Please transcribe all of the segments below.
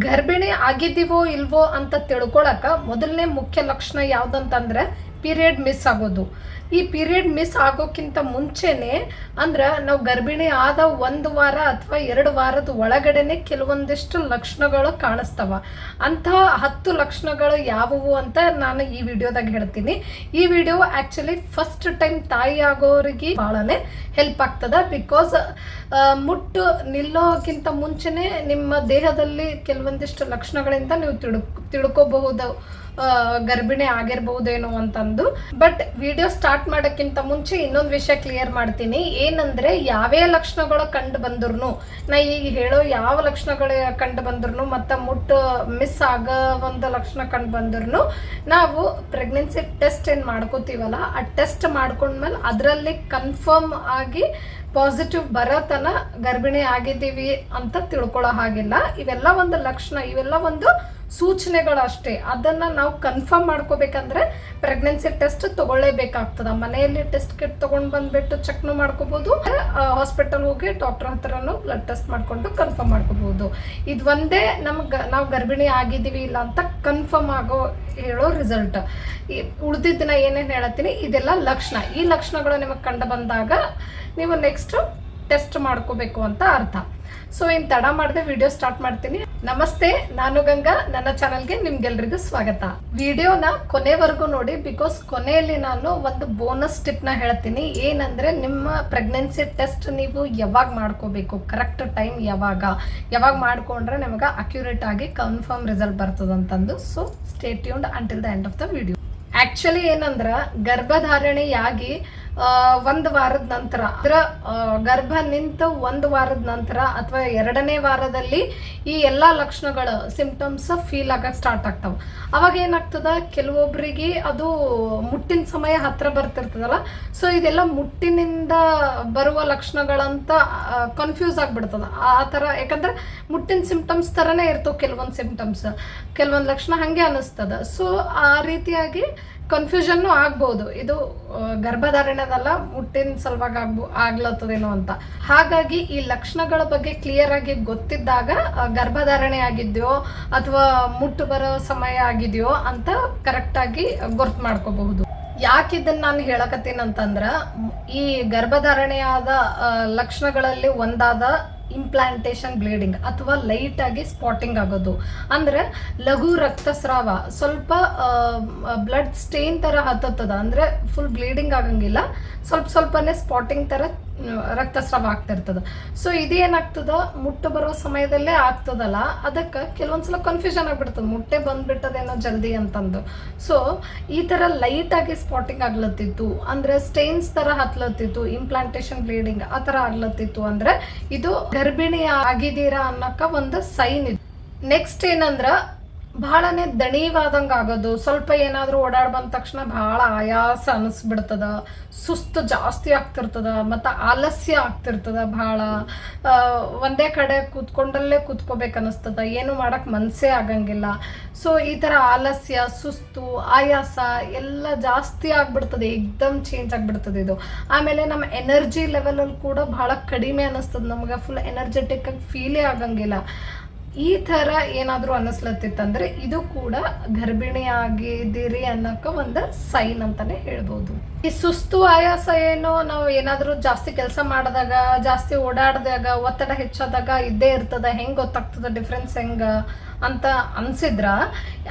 ಗರ್ಭಿಣಿ ಆಗಿದ್ದೀವೋ ಇಲ್ವೋ ಅಂತ ತಿಳ್ಕೊಳಕ ಮೊದಲನೇ ಮುಖ್ಯ ಲಕ್ಷಣ ಯಾವ್ದಂತಂದ್ರೆ ಪೀರಿಯಡ್ ಮಿಸ್ ಆಗೋದು. ಈ ಪೀರಿಯಡ್ ಮಿಸ್ ಆಗೋಕ್ಕಿಂತ ಮುಂಚೆನೆ ಅಂದ್ರೆ ನಾವು ಗರ್ಭಿಣಿ ಆದ ಒಂದು ವಾರ ಅಥವಾ ಎರಡು ವಾರದ ಒಳಗಡೆನೆ ಕೆಲವೊಂದಿಷ್ಟು ಲಕ್ಷಣಗಳು ಕಾಣಿಸ್ತವ. ಅಂತಹ ಹತ್ತು ಲಕ್ಷಣಗಳು ಯಾವುವು ಅಂತ ನಾನು ಈ ವಿಡಿಯೋದಾಗ ಹೇಳ್ತೀನಿ. ಈ ವಿಡಿಯೋ ಆಕ್ಚುಲಿ ಫಸ್ಟ್ ಟೈಮ್ ತಾಯಿ ಆಗೋರಿಗೆ ಬಹಳನೇ ಹೆಲ್ಪ್ ಆಗ್ತದ ಬಿಕಾಸ್ ಮುಟ್ಟು ನಿಲ್ಲೋಕ್ಕಿಂತ ಮುಂಚೆನೆ ನಿಮ್ಮ ದೇಹದಲ್ಲಿ ಕೆಲವೊಂದಿಷ್ಟು ಲಕ್ಷಣಗಳಿಂದ ನೀವು ತಿಳ್ಕೊಬಹುದು. ಗರ್ಭಿಣಿ ಆಗಿರ್ಬಹುದೇನೋ ಅಂತಂದು. ಬಟ್ ವಿಡಿಯೋ ಸ್ಟಾರ್ಟ್ ಮಾಡೋಕ್ಕಿಂತ ಮುಂಚೆ ಇನ್ನೊಂದು ವಿಷಯ ಕ್ಲಿಯರ್ ಮಾಡ್ತೀನಿ. ಏನಂದ್ರೆ ಯಾವೇ ಲಕ್ಷಣಗಳು ಕಂಡು ಬಂದ್ರು ನಾ ಈಗ ಹೇಳೋ ಯಾವ ಲಕ್ಷಣಗಳು ಕಂಡು ಬಂದ್ರು ಮತ್ತು ಮುಟ್ಟು ಮಿಸ್ ಆಗೋ ಒಂದು ಲಕ್ಷಣ ಕಂಡು ಬಂದ್ರು ನಾವು ಪ್ರೆಗ್ನೆನ್ಸಿ ಟೆಸ್ಟ್ ಏನು ಮಾಡ್ಕೋತೀವಲ್ಲ, ಆ ಟೆಸ್ಟ್ ಮಾಡ್ಕೊಂಡ್ಮೇಲೆ ಅದರಲ್ಲಿ ಕನ್ಫರ್ಮ್ ಆಗಿ ಪಾಸಿಟಿವ್ ಬರೋತನ ಗರ್ಭಿಣಿ ಆಗಿದ್ದೀವಿ ಅಂತ ತಿಳ್ಕೊಳ್ಳೋ ಹಾಗಿಲ್ಲ. ಇವೆಲ್ಲ ಒಂದು ಲಕ್ಷಣ, ಇವೆಲ್ಲ ಒಂದು ಸೂಚನೆಗಳು ಅಷ್ಟೇ ಅದನ್ನ ನಾವು ಕನ್ಫರ್ಮ್ ಮಾಡ್ಕೋಬೇಕಂದ್ರೆ ಪ್ರೆಗ್ನೆನ್ಸಿ ಟೆಸ್ಟ್ ತಗೊಳ್ಳೇಬೇಕಾಗ್ತದೆ. ಮನೆಯಲ್ಲಿ ಟೆಸ್ಟ್ ಕಿಟ್ ತೊಗೊಂಡು ಬಂದ್ಬಿಟ್ಟು ಚೆಕ್ನು ಮಾಡ್ಕೋಬೋದು. ಹಾಸ್ಪಿಟಲ್ ಹೋಗಿ ಡಾಕ್ಟರ್ ಹತ್ರನೂ ಬ್ಲಡ್ ಟೆಸ್ಟ್ ಮಾಡಿಕೊಂಡು ಕನ್ಫರ್ಮ್ ಮಾಡ್ಕೋಬೋದು. ಇದು ಒಂದೇ ನಮ್ಗೆ ನಾವು ಗರ್ಭಿಣಿ ಆಗಿದ್ದೀವಿ ಇಲ್ಲ ಅಂತ ಕನ್ಫರ್ಮ್ ಆಗೋ, ಹೇಳೋ ರಿಸಲ್ಟ್ ಈ ದಿನ ಏನೇನು ಹೇಳತ್ತೀನಿ? ಇದೆಲ್ಲ ಲಕ್ಷಣ. ಈ ಲಕ್ಷಣಗಳು ನಿಮಗೆ ಕಂಡು ಬಂದಾಗ ನೀವು ನೆಕ್ಸ್ಟ್ ಟೆಸ್ಟ್ ಮಾಡ್ಕೋಬೇಕು ಅಂತ ಅರ್ಥ. ಸೊ ಇನ್ ತಡ ಮಾಡಿದೆ ವಿಡಿಯೋ ಸ್ಟಾರ್ಟ್ ಮಾಡ್ತೀನಿ. ನಮಸ್ತೆ, ನಾನು ಗಂಗಾ. ನನ್ನ ಚಾನಲ್ಗೆ ನಿಮ್ಗೆಲ್ರಿಗೂ ಸ್ವಾಗತ. ವಿಡಿಯೋನ ಕೊನೆವರೆಗೂ ನೋಡಿ ಬಿಕಾಸ್ ಕೊನೆಯಲ್ಲಿ ನಾನು ಒಂದು ಬೋನಸ್ ಟಿಪ್ನ ಹೇಳ್ತೀನಿ. ಏನಂದ್ರೆ, ನಿಮ್ಮ ಪ್ರೆಗ್ನೆನ್ಸಿ ಟೆಸ್ಟ್ ನೀವು ಯಾವಾಗ ಮಾಡ್ಕೋಬೇಕು? ಕರೆಕ್ಟ್ ಟೈಮ್ ಯಾವಾಗ? ಯಾವಾಗ ಮಾಡ್ಕೊಂಡ್ರೆ ನಿಮಗೆ ಅಕ್ಯುರೇಟ್ ಆಗಿ confirm result ಬರ್ತದಂತಂದು so stay tuned until the end of the video actually ಏನಂದ್ರೆ, ಗರ್ಭಧಾರಣೆಯಾಗಿ ಒಂದು ವಾರದ ನಂತರ. ಅದರ ಗರ್ಭ ನಿಂತು ಒಂದು ವಾರದ ನಂತರ ಅಥವಾ ಎರಡನೇ ವಾರದಲ್ಲಿ ಈ ಎಲ್ಲ ಲಕ್ಷಣಗಳು ಸಿಂಪ್ಟಮ್ಸ್ ಫೀಲ್ ಆಗಕ್ಕೆ ಸ್ಟಾರ್ಟ್ ಆಗ್ತಾವೆ. ಅವಾಗ ಏನಾಗ್ತದ? ಕೆಲವೊಬ್ಬರಿಗೆ ಅದು ಮುಟ್ಟಿನ ಸಮಯ ಹತ್ರ ಬರ್ತಿರ್ತದಲ್ಲ ಸೊ ಇದೆಲ್ಲ ಮುಟ್ಟಿನಿಂದ ಬರುವ ಲಕ್ಷಣಗಳಂತ ಕನ್ಫ್ಯೂಸ್ ಆಗ್ಬಿಡ್ತದ. ಆ ಥರ, ಯಾಕಂದ್ರೆ ಮುಟ್ಟಿನ ಸಿಂಪ್ಟಮ್ಸ್ ಥರನೇ ಇರ್ತವೆ ಕೆಲವೊಂದು ಸಿಂಪ್ಟಮ್ಸ್ ಕೆಲವೊಂದು ಲಕ್ಷಣ ಹಾಗೆ ಅನ್ನಿಸ್ತದ ಸೊ ಆ ರೀತಿಯಾಗಿ ಕನ್ಫ್ಯೂಷನ್ನು ಆಗ್ಬೋದು. ಇದು ಗರ್ಭಧಾರಣದಲ್ಲ ಮುಟ್ಟಿನ ಸಲುವಾಗಿ ಆಗ್ಬೋ, ಆಗ್ಲತ್ತದೇನೋ ಅಂತ. ಹಾಗಾಗಿ ಈ ಲಕ್ಷಣಗಳ ಬಗ್ಗೆ ಕ್ಲಿಯರ್ ಆಗಿ ಗೊತ್ತಿದ್ದಾಗ ಗರ್ಭಧಾರಣೆ ಆಗಿದೆಯೋ ಅಥವಾ ಮುಟ್ಟು ಬರೋ ಸಮಯ ಆಗಿದೆಯೋ ಅಂತ ಕರೆಕ್ಟಾಗಿ ಗುರ್ತು ಮಾಡ್ಕೋಬಹುದು. ಯಾಕೆ ಇದನ್ನ ನಾನು ಹೇಳಕತ್ತೀನಿ ಅಂತಂದ್ರ ಈ ಗರ್ಭಧಾರಣೆಯಾದ ಲಕ್ಷಣಗಳಲ್ಲಿ ಒಂದಾದ ಇಂಪ್ಲಾಂಟೇಶನ್ ಬ್ಲೀಡಿಂಗ್ ಅಥವಾ ಲೈಟಾಗಿ ಸ್ಪಾಟಿಂಗ್ ಆಗೋದು. ಅಂದ್ರೆ ಲಘು ರಕ್ತಸ್ರಾವ, ಸ್ವಲ್ಪ ಬ್ಲಡ್ ಸ್ಟೇನ್ ತರ ಹತ್ತದ ಅಂದ್ರೆ ಫುಲ್ ಬ್ಲೀಡಿಂಗ್ ಆಗಂಗಿಲ್ಲ. ಸ್ವಲ್ಪ ಸ್ವಲ್ಪನೇ ಸ್ಪಾಟಿಂಗ್ ತರ ರಕ್ತಸ್ರಾವ ಆಗ್ತಿರ್ತದ ಸೊ ಇದೇನಾಗ್ತದ? ಮುಟ್ಟು ಬರೋ ಸಮಯದಲ್ಲೇ ಆಗ್ತದಲ್ಲ. ಅದಕ್ಕೆ ಕೆಲವೊಂದ್ಸಲ ಕನ್ಫ್ಯೂಷನ್ ಆಗ್ಬಿಡ್ತದೆ. ಮುಟ್ಟೆ ಬಂದ್ಬಿಟ್ಟದೇನೋ ಜಲ್ದಿ ಅಂತಂದು. ಸೊ ಈ ಥರ ಲೈಟಾಗಿ ಸ್ಪಾಟಿಂಗ್ ಆಗ್ಲತ್ತಿತ್ತು. ಅಂದ್ರೆ ಸ್ಟೇನ್ಸ್ ತರ ಹತ್ಲತ್ತಿತ್ತು. ಇಂಪ್ಲಾಂಟೇಷನ್ ಬ್ಲೀಡಿಂಗ್ ಆ ಥರ ಆಗ್ಲತ್ತಿತ್ತು ಅಂದ್ರೆ ಇದು ಗರ್ಭಿಣಿ ಆಗಿದ್ದೀರಾ ಅನ್ನಕ ಒಂದು ಸೈನ್ ಇದು ನೆಕ್ಸ್ಟ್ ಏನಂದ್ರ ಬಹಳನೇ ದಣಿವಾದಂಗೆ ಆಗೋದು. ಸ್ವಲ್ಪ ಏನಾದರೂ ಓಡಾಡ್ ಬಂದ ತಕ್ಷಣ ಬಹಳ ಆಯಾಸ ಅನಿಸ್ಬಿಡ್ತದ. ಸುಸ್ತು ಜಾಸ್ತಿ ಆಗ್ತಿರ್ತದ ಮತ್ತು ಆಲಸ್ಯ ಆಗ್ತಿರ್ತದ ಆ, ಒಂದೇ ಕಡೆ ಕೂತ್ಕೊಂಡಲ್ಲೇ ಕೂತ್ಕೋಬೇಕು ಅನಿಸ್ತದ. ಏನು ಮಾಡೋಕ್ಕೆ ಮನಸ್ಸೇ ಆಗಂಗಿಲ್ಲ. ಸೊ ಈ ಥರ ಆಲಸ್ಯ ಸುಸ್ತು ಆಯಾಸ ಎಲ್ಲ ಜಾಸ್ತಿ ಆಗ್ಬಿಡ್ತದೆ. ಏಕ್ದಮ್ ಚೇಂಜ್ ಆಗ್ಬಿಡ್ತದೆ ಇದು. ಆಮೇಲೆ ನಮ್ಮ ಎನರ್ಜಿ ಲೆವೆಲಲ್ಲಿ ಕೂಡ ಬಹಳ ಕಡಿಮೆ ಅನ್ನಿಸ್ತದೆ ನಮ್ಗೆ. ಫುಲ್ ಎನರ್ಜೆಟಿಕ್ ಆಗಿ ಫೀಲೇ ಆಗಂಗಿಲ್ಲ. ಈ ಥರ ಏನಾದರೂ ಅನ್ನಿಸ್ಲತ್ತಿತ್ತಂದ್ರೆ ಇದು ಕೂಡ ಗರ್ಭಿಣಿ ಆಗಿದ್ದೀರಿ ಅನ್ನೋಕೆ ಒಂದು ಸೈನ್ ಅಂತಾನೆ ಹೇಳ್ಬೋದು. ಈ ಸುಸ್ತು ಆಯಾಸ ಏನು ನಾವು ಏನಾದರೂ ಜಾಸ್ತಿ ಕೆಲಸ ಮಾಡಿದಾಗ, ಜಾಸ್ತಿ ಓಡಾಡಿದಾಗ, ಒತ್ತಡ ಹೆಚ್ಚಾದಾಗ ಇದ್ದೇ ಇರ್ತದ. ಹೆಂಗ್ ಗೊತ್ತಾಗ್ತದ ಡಿಫ್ರೆನ್ಸ್ ಹೆಂಗೆ? ಅಂತ ಅನ್ಸಿದ್ರ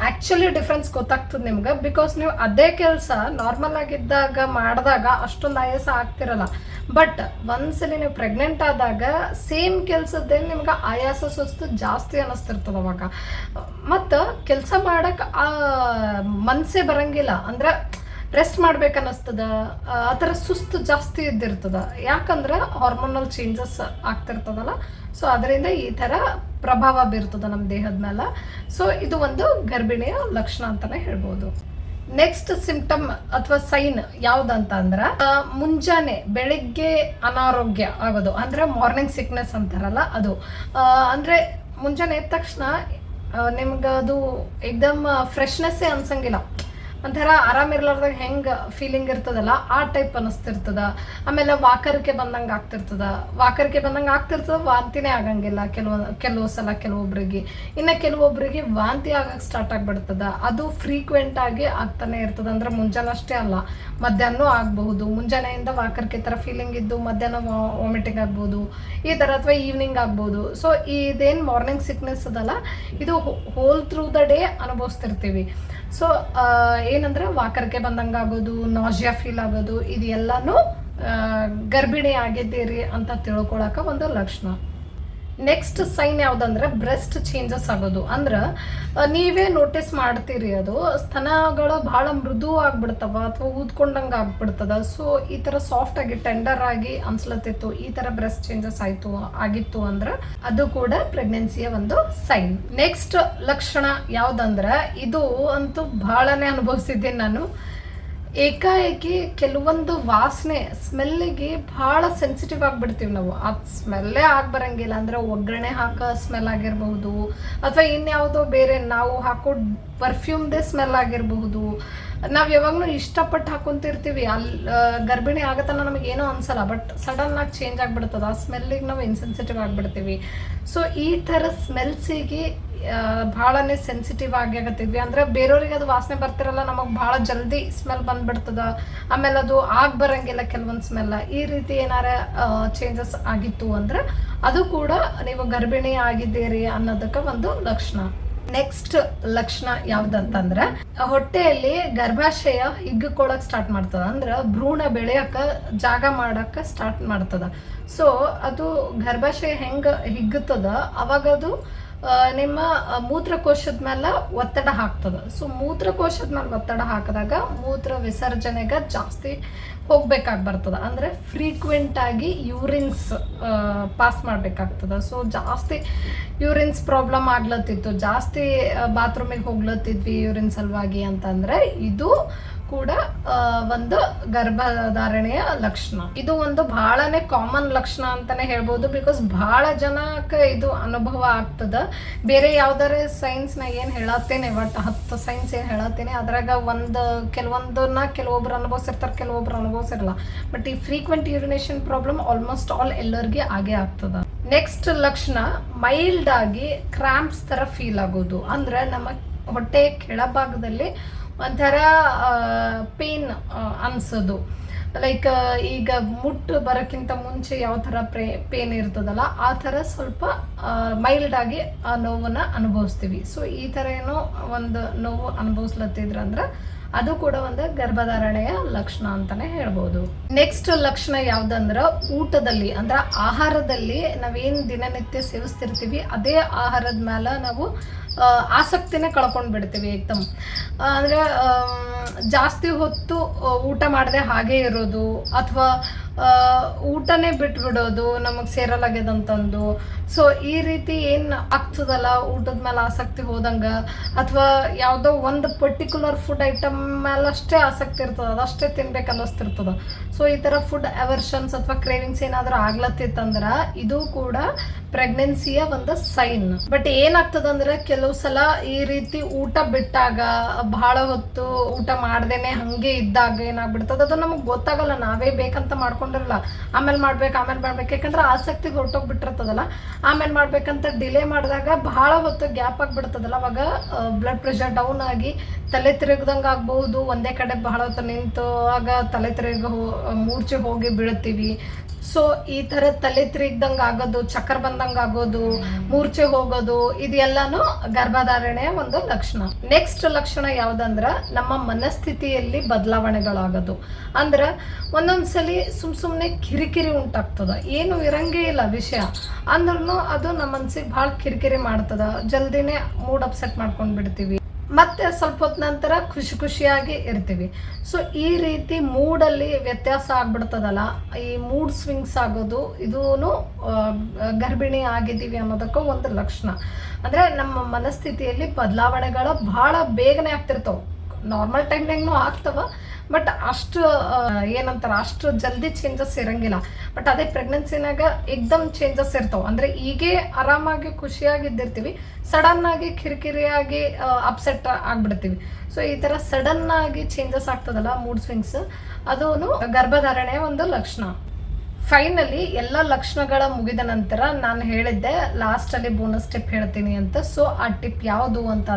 ಆ್ಯಕ್ಚುಲಿ ಡಿಫ್ರೆನ್ಸ್ ಗೊತ್ತಾಗ್ತದೆ ನಿಮ್ಗೆ ಬಿಕಾಸ್ ನೀವು ಅದೇ ಕೆಲಸ ನಾರ್ಮಲ್ ಆಗಿದ್ದಾಗ ಮಾಡಿದಾಗ ಅಷ್ಟೊಂದು ಆಯಾಸ ಆಗ್ತಿರಲ್ಲ. ಬಟ್ ಒಂದ್ಸಲಿ ನೀವು ಪ್ರೆಗ್ನೆಂಟ್ ಆದಾಗ ಸೇಮ್ ಕೆಲಸದ್ದೇ ನಿಮ್ಗೆ ಆಯಾಸ ಸುಸ್ತು ಜಾಸ್ತಿ ಅನ್ನಿಸ್ತಿರ್ತದೆ ಅವಾಗ. ಮತ್ತು ಕೆಲಸ ಮಾಡಕ್ಕೆ ಆ ಮನಸ್ಸೇ ಬರಂಗಿಲ್ಲ. ಅಂದ್ರೆ ರೆಸ್ಟ್ ಮಾಡ್ಬೇಕು ಅನ್ನಿಸ್ತದ ಆ ಥರ ಸುಸ್ತು ಜಾಸ್ತಿ ಇದ್ದಿರ್ತದ. ಯಾಕಂದ್ರೆ ಹಾರ್ಮೋನಲ್ ಚೇಂಜಸ್ ಆಗ್ತಿರ್ತದಲ್ಲ? ಸೊ ಅದರಿಂದ ಈ ಥರ ಪ್ರಭಾವ ಬೀರ್ತದ ನಮ್ಮ ದೇಹದ ಮೇಲೆ ಸೊ ಇದು ಒಂದು ಗರ್ಭಿಣಿಯ ಲಕ್ಷಣ ಅಂತಾನೆ ಹೇಳ್ಬೋದು. ನೆಕ್ಸ್ಟ್ ಸಿಂಪ್ಟಮ್ ಅಥವಾ ಸೈನ್ ಯಾವ್ದಂತ ಅಂದ್ರ ಮುಂಜಾನೆ ಬೆಳಿಗ್ಗೆ ಅನಾರೋಗ್ಯ ಆಗೋದು. ಅಂದ್ರೆ ಮಾರ್ನಿಂಗ್ ಸಿಕ್ನೆಸ್ ಅಂತಾರಲ್ಲ ಅದು. ಅಂದ್ರೆ ಮುಂಜಾನೆ ಎದ್ದ ತಕ್ಷಣ ನಿಮ್ಗೆ ಅದು ಎಕ್ದಮ್ ಫ್ರೆಶ್ನೆಸ್ಸೇ ಅನ್ಸಂಗಿಲ್ಲ. ಒಂಥರ ಆರಾಮಿರ್ಲಾರ್ದಾಗ ಹೆಂಗೆ ಫೀಲಿಂಗ್ ಇರ್ತದಲ್ಲ, ಆ ಟೈಪ್ ಅನಿಸ್ತಿರ್ತದ. ಆಮೇಲೆ ವಾಕರಿಕೆ ಬಂದಂಗೆ ಆಗ್ತಿರ್ತದ. ವಾಕರಿಕೆ ಬಂದಂಗೆ ಆಗ್ತಿರ್ತದ, ವಾಂತಿನೇ ಆಗಂಗಿಲ್ಲ ಕೆಲವು ಕೆಲವು ಸಲ ಕೆಲವೊಬ್ರಿಗೆ. ಇನ್ನು ಕೆಲವೊಬ್ರಿಗೆ ವಾಂತಿ ಆಗಕ್ಕೆ ಸ್ಟಾರ್ಟ್ ಆಗಿಬಿಡ್ತದ. ಅದು ಫ್ರೀಕ್ವೆಂಟ್ ಆಗಿ ಆಗ್ತಾನೆ ಇರ್ತದ. ಅಂದ್ರೆ ಮುಂಜಾನೆ ಅಷ್ಟೇ ಅಲ್ಲ ಮಧ್ಯಾಹ್ನ ಆಗಬಹುದು. ಮುಂಜಾನೆಯಿಂದ ವಾಕರಿಕೆ ಥರ ಫೀಲಿಂಗ್ ಇದ್ದು ಮಧ್ಯಾಹ್ನ ವಾಮಿಟಿಂಗ್ ಆಗ್ಬೋದು. ಈ ಥರ ಅಥವಾ ಈವ್ನಿಂಗ್ ಆಗ್ಬೋದು. ಸೊ ಇದೇನು ಮಾರ್ನಿಂಗ್ ಸಿಕ್ನೆಸ್ ಅದಲ್ಲ, ಇದು ಹೋಲ್ ಥ್ರೂ ದ ಡೇ ಅನುಭವಿಸ್ತಿರ್ತೀವಿ. ಸೊ ಏನಂದ್ರೆ ವಾಕರಿಕೆ ಬಂದಂಗೆ ಆಗೋದು ನಾಜಿಯಾ ಫೀಲ್ ಆಗೋದು, ಇದು ಎಲ್ಲನೂ ಗರ್ಭಿಣಿ ಆಗಿದ್ದೀರಿ ಅಂತ ತಿಳ್ಕೊಳಕ ಒಂದು ಲಕ್ಷಣ. ನೆಕ್ಸ್ಟ್ ಸೈನ್ ಯಾವುದಂದ್ರೆ ಬ್ರೆಸ್ಟ್ ಚೇಂಜಸ್ ಆಗೋದು. ಅಂದ್ರೆ ನೀವೇ ನೋಟಿಸ್ ಮಾಡ್ತೀರಿ ಅದು. ಸ್ತನಗಳು ಬಹಳ ಮೃದು ಆಗ್ಬಿಡ್ತವ ಅಥವಾ ಊದ್ಕೊಂಡಂಗೆ ಆಗ್ಬಿಡ್ತದ. ಸೊ ಈ ಥರ ಸಾಫ್ಟ್ ಆಗಿ ಟೆಂಡರ್ ಆಗಿ ಅನ್ಸ್ಲತ್ತಿತ್ತು. ಈ ಥರ ಬ್ರೆಸ್ಟ್ ಚೇಂಜಸ್ ಆಯಿತು, ಆಗಿತ್ತು ಅಂದ್ರೆ ಅದು ಕೂಡ ಪ್ರೆಗ್ನೆನ್ಸಿಯ ಒಂದು ಸೈನ್ ನೆಕ್ಸ್ಟ್ ಲಕ್ಷಣ ಯಾವುದಂದ್ರೆ, ಇದು ಅಂತೂ ಬಹಳನೇ ಅನುಭವಿಸಿದ್ದೀನಿ ನಾನು. ಏಕಾಏಕಿ ಕೆಲವೊಂದು ವಾಸನೆ, ಸ್ಮೆಲ್ಲಿಗೆ ಭಾಳ ಸೆನ್ಸಿಟಿವ್ ಆಗಿಬಿಡ್ತೀವಿ ನಾವು. ಆ ಸ್ಮೆಲ್ಲೇ ಬರಂಗಿಲ್ಲ ಅಂದ್ರೆ ಒಗ್ಗರಣೆ ಹಾಕೋ ಸ್ಮೆಲ್ ಆಗಿರಬಹುದು, ಅಥವಾ ಇನ್ಯಾವುದೋ ಬೇರೆ ನಾವು ಹಾಕೋ ಪರ್ಫ್ಯೂಮ್ದೇ ಸ್ಮೆಲ್ ಆಗಿರಬಹುದು. ನಾವು ಯಾವಾಗಲೂ ಇಷ್ಟಪಟ್ಟು ಹಾಕೊತಿರ್ತೀವಿ. ಅಲ್ಲಿ ಗರ್ಭಿಣಿ ಆಗತನ ನಮಗೆ ಏನೋ ಅನ್ಸಲ್ಲ ಬಟ್ ಸಡನ್ ಆಗಿ ಚೇಂಜ್ ಆಗಿಬಿಡ್ತದೆ. ಆ ಸ್ಮೆಲ್ಲಿಗೆ ನಾವು ಇನ್ಸೆನ್ಸಿಟಿವ್ ಆಗಿಬಿಡ್ತೀವಿ. ಸೊ ಈ ಥರ ಸ್ಮೆಲ್ಸಿಗೆ ಭಾಳನೇ ಸೆನ್ಸಿಟಿವ್ ಆಗಿ ಆಗತ್ತಿದ್ವಿ. ಅಂದ್ರೆ ಬೇರೆಯವ್ರಿಗೆ ಅದು ವಾಸನೆ ಬರ್ತಿರಲ್ಲ, ನಮಗೆ ಭಾಳ ಜಲ್ದಿ ಸ್ಮೆಲ್ ಬಂದ್ಬಿಡ್ತದ. ಆಮೇಲೆ ಅದು ಆಗ್ ಬರಂಗಿಲ್ಲ ಕೆಲವೊಂದು ಸ್ಮೆಲ್ ಈ ರೀತಿ ಏನಾರ ಚೇಂಜಸ್ ಆಗಿತ್ತು ಅಂದ್ರೆ ಅದು ಕೂಡ ನೀವು ಗರ್ಭಿಣಿ ಆಗಿದ್ದೀರಿ ಅನ್ನೋದಕ್ಕೆ ಒಂದು ಲಕ್ಷಣ. ನೆಕ್ಸ್ಟ್ ಲಕ್ಷಣ ಯಾವ್ದಂತಂದ್ರೆ, ಹೊಟ್ಟೆಯಲ್ಲಿ ಗರ್ಭಾಶಯ ಹಿಗ್ಗಿಕೊಳ್ಳಕ್ ಸ್ಟಾರ್ಟ್ ಮಾಡ್ತದ. ಅಂದ್ರೆ ಭ್ರೂಣ ಬೆಳೆಯಕ, ಜಾಗ ಮಾಡಕ್ಕ ಸ್ಟಾರ್ಟ್ ಮಾಡ್ತದ. ಸೊ ಅದು ಗರ್ಭಾಶಯ ಹೆಂಗ ಹಿಗ್ಗುತ್ತದ ಅವಾಗ ಅದು ನಿಮ್ಮ ಮೂತ್ರಕೋಶದ ಮೇಲೆ ಒತ್ತಡ ಹಾಕ್ತದ. ಸೊ ಮೂತ್ರಕೋಶದ ಮೇಲೆ ಒತ್ತಡ ಹಾಕಿದಾಗ ಮೂತ್ರ ವಿಸರ್ಜನೆಗೆ ಜಾಸ್ತಿ ಹೋಗ್ಬೇಕಾಗಿ ಬರ್ತದ ಅಂದ್ರೆ ಫ್ರೀಕ್ವೆಂಟ್ ಆಗಿ ಯೂರಿನ್ಸ್ ಪಾಸ್ ಮಾಡ್ಬೇಕಾಗ್ತದ. ಸೊ ಜಾಸ್ತಿ ಯೂರಿನ್ಸ್ ಪ್ರಾಬ್ಲಮ್ ಆಗ್ಲತ್ತಿತ್ತು. ಜಾಸ್ತಿ ಬಾತ್ರೂಮಿಗೆ ಹೋಗ್ಲತ್ತಿದ್ವಿ ಯೂರಿನ್ ಸಲುವಾಗಿ ಅಂತಂದ್ರೆ ಇದು ಕೂಡ ಒಂದು ಗರ್ಭಧಾರಣೆಯ ಲಕ್ಷಣ. ಇದು ಒಂದು ಬಹಳನೇ ಕಾಮನ್ ಲಕ್ಷಣ ಅಂತಾನೆ ಹೇಳ್ಬೋದು. ಬಿಕಾಸ್ ಬಹಳ ಜನಕ್ಕೆ ಇದು ಅನುಭವ ಆಗ್ತದ. ಬೇರೆ ಯಾವ್ದಾರ ಸೈನ್ಸ್ ನಾ ಏನ್ ಹೇಳತ್ತೇನೆ ಬಟ್ ಹತ್ತು ಸೈನ್ಸ್ ಏನು ಹೇಳತ್ತೇನೆ, ಅದ್ರಾಗ ಒಂದು, ಕೆಲವೊಂದನ್ನ ಕೆಲವೊಬ್ರು ಅನುಭವಿಸಿರ್ತಾರೆ, ಕೆಲವೊಬ್ರು ಅನುಭವಿಸಿರಲ್ಲ ಬಟ್ ಈ frequent urination problem almost all ಎಲ್ಲರಿಗೆ ಆಗೇ ಆಗ್ತದ. ನೆಕ್ಸ್ಟ್ ಲಕ್ಷಣ ಮೈಲ್ಡ್ ಆಗಿ ಕ್ರಾಂಪ್ಸ್ ತರ ಫೀಲ್ ಆಗೋದು. ಅಂದ್ರೆ ನಮ್ಮ ಹೊಟ್ಟೆ ಕೆಳಭಾಗದಲ್ಲಿ ಒಂಥರ ಪೇನ್ ಅನ್ಸೋದು. ಲೈಕ್ ಈಗ ಮುಟ್ಟು ಬರೋಕ್ಕಿಂತ ಮುಂಚೆ ಯಾವ ಥರ ಪ್ರೇ ಪೇನ್ ಇರ್ತದಲ್ಲ, ಆ ಥರ ಸ್ವಲ್ಪ ಮೈಲ್ಡ್ ಆಗಿ ಆ ನೋವನ್ನ ಅನುಭವಿಸ್ತೀವಿ. ಸೊ ಈ ಥರ ಏನೋ ಒಂದು ನೋವು ಅನುಭವಿಸ್ಲತ್ತಿದ್ರಂದ್ರೆ ಅದು ಕೂಡ ಒಂದು ಗರ್ಭಧಾರಣೆಯ ಲಕ್ಷಣ ಅಂತಾನೆ ಹೇಳ್ಬೋದು. ನೆಕ್ಸ್ಟ್ ಲಕ್ಷಣ ಯಾವ್ದಂದ್ರೆ, ಊಟದಲ್ಲಿ, ಅಂದ್ರೆ ಆಹಾರದಲ್ಲಿ ನಾವೇನು ದಿನನಿತ್ಯ ಸೇವಿಸ್ತಿರ್ತೀವಿ, ಅದೇ ಆಹಾರದ ಮೇಲೆ ನಾವು ಆಸಕ್ತಿನೇ ಕಳ್ಕೊಂಡು ಬಿಡ್ತೀವಿ ಏಕ್ದಮ್ ಅಂದರೆ ಜಾಸ್ತಿ ಹೊತ್ತು ಊಟ ಮಾಡದೆ ಹಾಗೆ ಇರೋದು, ಅಥವಾ ಊಟನೇ ಬಿಟ್ಬಿಡೋದು, ನಮಗೆ ಸೇರಲಾಗ್ಯದಂತಂದು. ಸೊ ಈ ರೀತಿ ಏನು ಆಗ್ತದಲ್ಲ, ಊಟದ ಮೇಲೆ ಆಸಕ್ತಿ ಹೋದಂಗ? ಅಥವಾ, ಯಾವುದೋ ಒಂದು ಪರ್ಟಿಕ್ಯುಲರ್ ಫುಡ್ ಐಟಮ್ ಮೇಲೆ ಅಷ್ಟೇ ಆಸಕ್ತಿ ಇರ್ತದ ಅದಷ್ಟೇ ತಿನ್ಬೇಕು ಅನ್ನಿಸ್ತಿರ್ತದೆ. ಸೊ ಈ ಥರ ಫುಡ್ ಅವರ್ಷನ್ಸ್ ಅಥವಾ ಕ್ರೇವಿಂಗ್ಸ್ ಏನಾದರೂ ಆಗ್ಲತ್ತಿತ್ತಂದ್ರೆ, ಇದು ಕೂಡ ಪ್ರೆಗ್ನೆನ್ಸಿಯ ಒಂದು ಸೈನ್ ಬಟ್ ಏನಾಗ್ತದಂದ್ರೆ ಕೆಲವು ಸಲ ಈ ರೀತಿ ಊಟ ಬಿಟ್ಟಾಗ ಬಹಳ ಹೊತ್ತು ಊಟ ಮಾಡ್ದೇನೆ ಹಂಗೆ ಇದ್ದಾಗ ಏನಾಗ್ಬಿಡ್ತದ? ಅದು ನಮಗೆ ಗೊತ್ತಾಗಲ್ಲ, ನಾವೇ ಬೇಕಂತ ಮಾಡ್ಕೊಂಡಿರಲ್ಲ. ಆಮೇಲೆ ಮಾಡ್ಬೇಕು ಆಮೇಲೆ ಮಾಡ್ಬೇಕು. ಯಾಕಂದ್ರೆ ಆಸಕ್ತಿ ಹೊರಟೋಗ್ಬಿಟ್ಟಿರ್ತದಲ್ಲ. ಆಮೇಲೆ ಮಾಡ್ಬೇಕಂತ ಡಿಲೇ ಮಾಡಿದಾಗ ಬಹಳ ಹೊತ್ತು ಗ್ಯಾಪ್ ಆಗಿಬಿಡ್ತದಲ್ಲ. ಅವಾಗ ಬ್ಲಡ್ ಪ್ರೆಷರ್ ಡೌನ್ ಆಗಿ ತಲೆ ತಿರುಗ್ದಂಗೆ ಆಗ್ಬಹುದು. ಒಂದೇ ಕಡೆ ಬಹಳ ಹೊತ್ತು ನಿಂತು ಆಗ ತಲೆ ತಿರುಗ ಮೂರ್ಛೆ ಹೋಗಿ ಬೀಳ್ತೀವಿ. ಸೊ ಈ ಥರ ತಲೆ ತಿರುಗ್ದಂಗೆ ಆಗೋದು ಚಕ್ಕರ್ ಆಗೋದು, ಮೂರ್ಛೆ ಹೋಗೋದು ಇದೆಲ್ಲಾನು ಗರ್ಭಧಾರಣೆಯ ಒಂದು ಲಕ್ಷಣ. ನೆಕ್ಸ್ಟ್ ಲಕ್ಷಣ ಯಾವ್ದಂದ್ರ ನಮ್ಮ ಮನಸ್ಥಿತಿಯಲ್ಲಿ ಬದಲಾವಣೆಗಳಾಗೋದು. ಅಂದ್ರೆ ಒಂದೊಂದ್ಸಲಿ ಸುಮ್ ಸುಮ್ಮನೆ ಕಿರಿಕಿರಿ ಉಂಟಾಗ್ತದ. ಏನು ಇರಂಗೇ ಇಲ್ಲ ವಿಷಯ. ಅಂದ್ರೂ ಅದು ನಮ್ಮ ಮನ್ಸಿಗೆ ಭಾಳ ಕಿರಿಕಿರಿ ಮಾಡ್ತದ. ಜಲ್ದಿನೇ ಮೂಡ್ ಅಪ್ಸೆಟ್ ಮಾಡ್ಕೊಂಡ್ ಬಿಡ್ತೀವಿ ಮತ್ತೆ ಸ್ವಲ್ಪ ಹೊತ್ತು ನಂತರ ಖುಷಿ ಖುಷಿಯಾಗಿ ಇರ್ತೀವಿ. ಸೊ ಈ ರೀತಿ ಮೂಡಲ್ಲಿ ವ್ಯತ್ಯಾಸ ಆಗ್ಬಿಡ್ತದಲ್ಲ, ಈ ಮೂಡ್ ಸ್ವಿಂಗ್ಸ್ ಆಗೋದು ಇದೂ ಗರ್ಭಿಣಿ ಆಗಿದ್ದೀವಿ ಅನ್ನೋದಕ್ಕೂ ಒಂದು ಲಕ್ಷಣ. ಅಂದರೆ ನಮ್ಮ ಮನಸ್ಥಿತಿಯಲ್ಲಿ ಬದಲಾವಣೆಗಳು ಭಾಳ ಬೇಗನೆ ಆಗ್ತಿರ್ತವೆ. ನಾರ್ಮಲ್ ಟೈಮ್ನಾಗೂ ಆಗ್ತವ ಬಟ್ ಅಷ್ಟು ಏನಂತಾರೆ, ಅಷ್ಟು ಜಲ್ದಿ ಚೇಂಜಸ್ ಇರಂಗಿಲ್ಲ. ಬಟ್ ಅದೇ ಪ್ರೆಗ್ನೆನ್ಸಿನಾಗ ಎಕ್ದಮ್ ಚೇಂಜಸ್ ಇರ್ತಾವೆ. ಅಂದರೆ ಈಗೇ ಆರಾಮಾಗಿ ಖುಷಿಯಾಗಿದ್ದಿರ್ತೀವಿ ಸಡನ್ ಆಗಿ ಕಿರಿಕಿರಿಯಾಗಿ ಅಪ್ಸೆಟ್ ಆಗ್ಬಿಡ್ತೀವಿ. ಸೊ ಈ ಥರ ಸಡನ್ ಆಗಿ ಚೇಂಜಸ್ ಆಗ್ತದಲ್ಲ ಮೂಡ್ ಸ್ವಿಂಗ್ಸ್ ಅದೂ ಗರ್ಭಧಾರಣೆಯ ಒಂದು ಲಕ್ಷಣ. ಫೈನಲಿ ಎಲ್ಲ ಲಕ್ಷಣಗಳ ಮುಗಿದ ನಂತರ ನಾನು ಹೇಳಿದ್ದೆ ಲಾಸ್ಟಲ್ಲಿ ಬೋನಸ್ ಟಿಪ್ ಹೇಳ್ತೀನಿ ಅಂತ. ಸೊ ಆ ಟಿಪ್ ಯಾವುದು ಅಂತ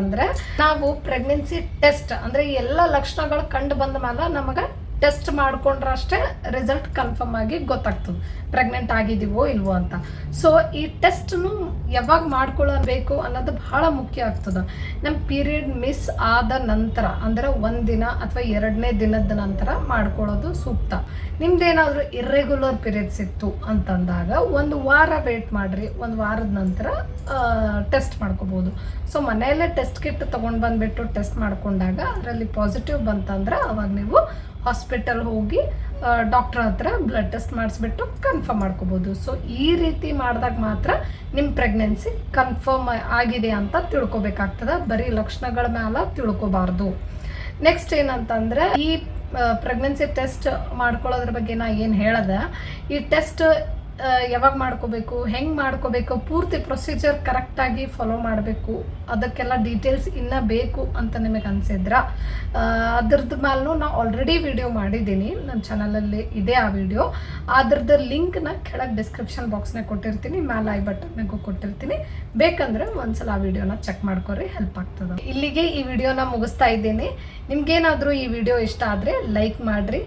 ನಾವು ಪ್ರೆಗ್ನೆನ್ಸಿ ಟೆಸ್ಟ್ ಅಂದ್ರೆ ಎಲ್ಲ ಲಕ್ಷಣಗಳು ಕಂಡು ಬಂದ ಮೇಲೆ ನಮಗೆ ಟೆಸ್ಟ್ ಮಾಡ್ಕೊಂಡ್ರೆ ಅಷ್ಟೇ ರಿಸಲ್ಟ್ ಕನ್ಫರ್ಮ್ ಆಗಿ ಗೊತ್ತಾಗ್ತದೆ. ಪ್ರೆಗ್ನೆಂಟ್ ಆಗಿದೀವೋ ಇಲ್ವೋ ಅಂತ. ಸೊ ಈ ಟೆಸ್ಟ್ನು ಯಾವಾಗ ಮಾಡ್ಕೊಳ್ಳಬೇಕು ಅನ್ನೋದು ಬಹಳ ಮುಖ್ಯ ಆಗ್ತದೆ. ನಮ್ಮ ಪೀರಿಯಡ್ ಮಿಸ್ ಆದ ನಂತರ, ಅಂದ್ರೆ ಒಂದಿನ ಅಥವಾ ಎರಡನೇ ದಿನದ ನಂತರ ಮಾಡ್ಕೊಳ್ಳೋದು ಸೂಕ್ತ. ನಿಮ್ದೇನಾದರೂ ಇರ್ರೆಗ್ಯುಲರ್ ಪೀರಿಯಡ್ಸ್ ಇತ್ತು ಅಂತಂದಾಗ ಒಂದು ವಾರ ವೇಟ್ ಮಾಡಿರಿ, ಒಂದು ವಾರದ ನಂತರ ಟೆಸ್ಟ್ ಮಾಡ್ಕೋಬೋದು. ಸೊ ಮನೆಯಲ್ಲೇ ಟೆಸ್ಟ್ ಕಿಟ್ ತೊಗೊಂಡು ಬಂದುಬಿಟ್ಟು ಟೆಸ್ಟ್ ಮಾಡ್ಕೊಂಡಾಗ ಅದರಲ್ಲಿ ಪಾಸಿಟಿವ್ ಬಂತಂದ್ರೆ ಅವಾಗ ನೀವು ಹಾಸ್ಪಿಟಲ್ ಹೋಗಿ ಡಾಕ್ಟರ್ ಹತ್ರ ಬ್ಲಡ್ ಟೆಸ್ಟ್ ಮಾಡಿಸ್ಬಿಟ್ಟು ಕನ್ಫರ್ಮ್ ಮಾಡ್ಕೋಬೋದು. ಸೊ ಈ ರೀತಿ ಮಾಡಿದಾಗ ಮಾತ್ರ ನಿಮ್ಮ ಪ್ರೆಗ್ನೆನ್ಸಿ ಕನ್ಫರ್ಮ್ ಆಗಿದೆ ಅಂತ ತಿಳ್ಕೊಬೇಕಾಗ್ತದೆ. ಬರೀ ಲಕ್ಷಣಗಳ ಮೇಲೆ ತಿಳ್ಕೊಬಾರ್ದು. ನೆಕ್ಸ್ಟ್ ಏನಂತಂದ್ರೆ, ಈ ಪ್ರೆಗ್ನೆನ್ಸಿ ಟೆಸ್ಟ್ ಮಾಡ್ಕೊಳ್ಳೋದ್ರ ಬಗ್ಗೆ ನಾ ಏನು ಹೇಳಿದೆ, ಈ ಟೆಸ್ಟ್ ಯಾವಾಗ ಮಾಡ್ಕೋಬೇಕು, ಹೆಂಗೆ ಮಾಡ್ಕೋಬೇಕು, ಪೂರ್ತಿ ಪ್ರೊಸೀಜರ್ ಕರೆಕ್ಟಾಗಿ ಫಾಲೋ ಮಾಡಬೇಕು. ಅದಕ್ಕೆಲ್ಲ ಡೀಟೇಲ್ಸ್ ಇನ್ನೂ ಬೇಕು ಅಂತ ನಿಮಗೆ ಅನಿಸಿದ್ರ? ಅದ್ರದ್ದು ಮೇಲೂ ನಾ ಆಲ್ರೆಡಿ ವಿಡಿಯೋ ಮಾಡಿದ್ದೀನಿ. ನನ್ನ ಚಾನಲಲ್ಲಿ ಇದೆ ಆ ವಿಡಿಯೋ ಅದ್ರದ್ದು ಲಿಂಕ್ನ ಕೆಳಗೆ ಡಿಸ್ಕ್ರಿಪ್ಷನ್ ಬಾಕ್ಸ್ನಾಗ ಕೊಟ್ಟಿರ್ತೀನಿ. ಮೇಲೆ ಐ ಬಟನ್ನಾಗೂ ಕೊಟ್ಟಿರ್ತೀನಿ. ಬೇಕಂದ್ರೆ ಒಂದ್ಸಲ ಆ ವಿಡಿಯೋನ ಚೆಕ್ ಮಾಡ್ಕೊರಿ ಹೆಲ್ಪ್ ಆಗ್ತದೆ. ಇಲ್ಲಿಗೆ ಈ ವಿಡಿಯೋನ ಮುಗಿಸ್ತಾ ಇದ್ದೀನಿ. ನಿಮ್ಗೇನಾದರೂ ಈ ವಿಡಿಯೋ ಇಷ್ಟ ಆದರೆ ಲೈಕ್ ಮಾಡಿರಿ.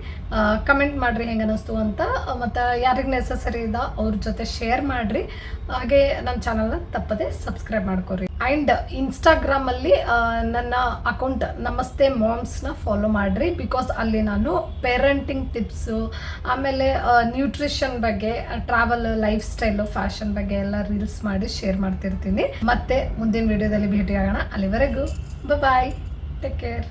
ಕಮೆಂಟ್ ಮಾಡಿರಿ ಹೆಂಗೆ ಅನ್ನಿಸ್ತು ಅಂತ. ಮತ್ತು ಯಾರಿಗೆ ನೆಸಸರಿ ಇದ ಅವ್ರ ಜೊತೆ ಶೇರ್ ಮಾಡಿರಿ. ಹಾಗೆ ನನ್ನ ಚಾನಲ್ನ ತಪ್ಪದೆ ಸಬ್ಸ್ಕ್ರೈಬ್ ಮಾಡ್ಕೊರಿ. ಆ್ಯಂಡ್ ಇನ್ಸ್ಟಾಗ್ರಾಮಲ್ಲಿ ನನ್ನ ಅಕೌಂಟ್ ನಮಸ್ತೆ ಮಾಮ್ಸ್ನ ಫಾಲೋ ಮಾಡಿರಿ ಬಿಕಾಸ್ ಅಲ್ಲಿ ನಾನು ಪೇರೆಂಟಿಂಗ್ ಟಿಪ್ಸು ಆಮೇಲೆ ನ್ಯೂಟ್ರಿಷನ್ ಬಗ್ಗೆ ಟ್ರಾವೆಲ್ ಲೈಫ್ ಸ್ಟೈಲು ಫ್ಯಾಷನ್ ಬಗ್ಗೆ ಎಲ್ಲ ರೀಲ್ಸ್ ಮಾಡಿ ಶೇರ್ ಮಾಡ್ತಿರ್ತೀನಿ. ಮತ್ತೆ ಮುಂದಿನ ವಿಡಿಯೋದಲ್ಲಿ ಭೇಟಿಯಾಗೋಣ. ಅಲ್ಲಿವರೆಗೂ ಬಾಯ್ ಟೇಕ್ ಕೇರ್